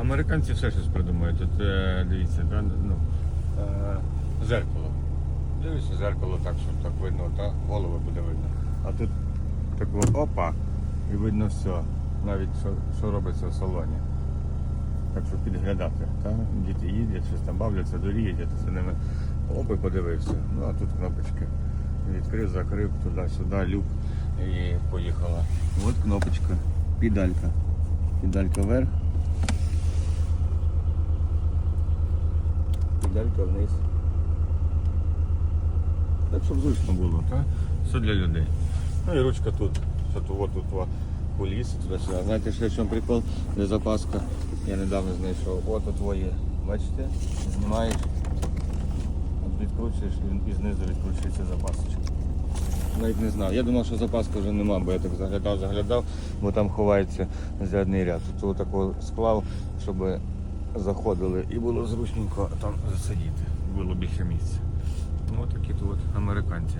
Американці все щось придумають. Тут е, дивіться, да, ну, е, зеркало. Дивіться, зеркало так, щоб так видно, та голови буде видно. А тут так опа, і видно все. Навіть що, що робиться в салоні. Так що підглядати. Та? Діти їдять, щось там бавляться, доріють, за ними опи подивився. Ну а тут кнопочки. Відкрив, закрив, туди-сюди, люк і поїхала. От кнопочка, педалька. Педалька вверх. Педалька вниз. Так, щоб зручно було, так? Все для людей. Ну і ручка тут. Що тут, тут, куліси, туди-сюди. Знаєте, ще в чому прикол? Де запаска. Я недавно знайшов. От от твоє. Бачите? Знімаєш. Відкручуєш і- знизу відкручується запасочка. Навіть не знав. Я думав, що запаски вже нема, бо я так заглядав, заглядав, бо там ховається зарядний ряд. Тут отако склав, щоб заходили і було зручненько там засидіти. Було більше місця. Ну такі тут американці.